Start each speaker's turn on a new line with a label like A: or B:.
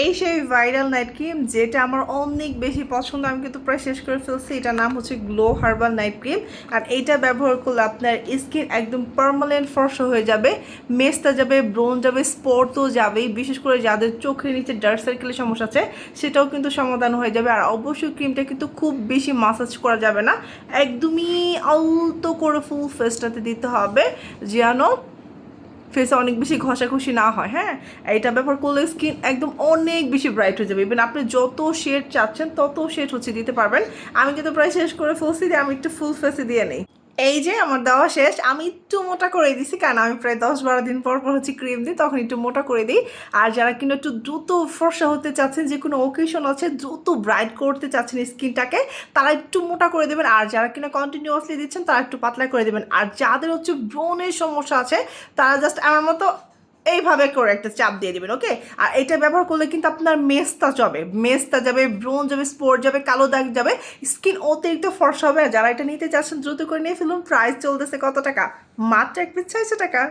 A: এই সেই viral night cream যেটা আমার অনেক বেশি পছন্দ, আমি কিন্তু প্রায় শেষ করে ফেলছি। এটার নাম হচ্ছে গ্লো হার্বাল নাইট ক্রিম আর এইটা ব্যবহার করলে আপনার স্কিন একদম পার্মানেন্ট ফর্সা হয়ে যাবে, মেস্তা যাবে ব্রোন যাবে স্পটও যাবেই। বিশেষ করে যাদের চোখের নিচে ডার্ক সার্কেলের সমস্যা আছে, সেটাও কিন্তু সমাধান হয়ে যাবে। আর অবশ্যই ক্রিমটা কিন্তু খুব বেশি মাসাজ করা যাবে না। একদমই আলতো করে ফুল ফেসটাতে দিতে হবে, যেন ফেসে অনেক বেশি ঘষাঘষি না হয় হ্যাঁ? এটা ব্যাপার করলে স্কিন একদম অনেক বেশি ব্রাইট হয়ে যাবে। ইভেন আপনি যত শেড চাচ্ছেন, তত শেড হচ্ছে দিতে পারবেন। আমি কিন্তু প্রায় শেষ করে ফুলসি দিয়ে আমি একটু ফুল ফেসে দিয়ে নেই। এই যে আমার দেওয়া শেষ, আমি একটু মোটা করে দিছি, কারণ আমি প্রায় দশ বারো দিন পর পর হচ্ছে ক্রিম দিই, তখন একটু মোটা করে দিই। আর যারা কিন্তু একটু দ্রুত ফর্সা হতে চাচ্ছেন, যে কোনো ওকেশন আছে, দ্রুত ব্রাইট করতে চাচ্ছেন স্কিনটাকে তারা একটু মোটা করে দেবেন। আর যারা কিনা কন্টিনিউয়াসলি দিচ্ছেন, তারা একটু পাতলা করে দেবেন। আর যাদের হচ্ছে ব্রনের সমস্যা আছে, তারা জাস্ট আমার মতো এইভাবে করে একটা চাপ দিয়ে দেবেন ওকে আর এটা ব্যবহার করলে কিন্তু আপনার মেস্তা যাবে মেস্তা যাবে ব্রোন যাবে, স্পোর্ট যাবে, কালো দাগ যাবে, স্কিন অতিরিক্ত ফর্সা হবে। যারা এটা নিতে চাচ্ছেন, দ্রুত করে নিয়ে ফেলুন প্রাইস চলতেছে কত টাকা? মাত্র এক পিস ছয়শো টাকা।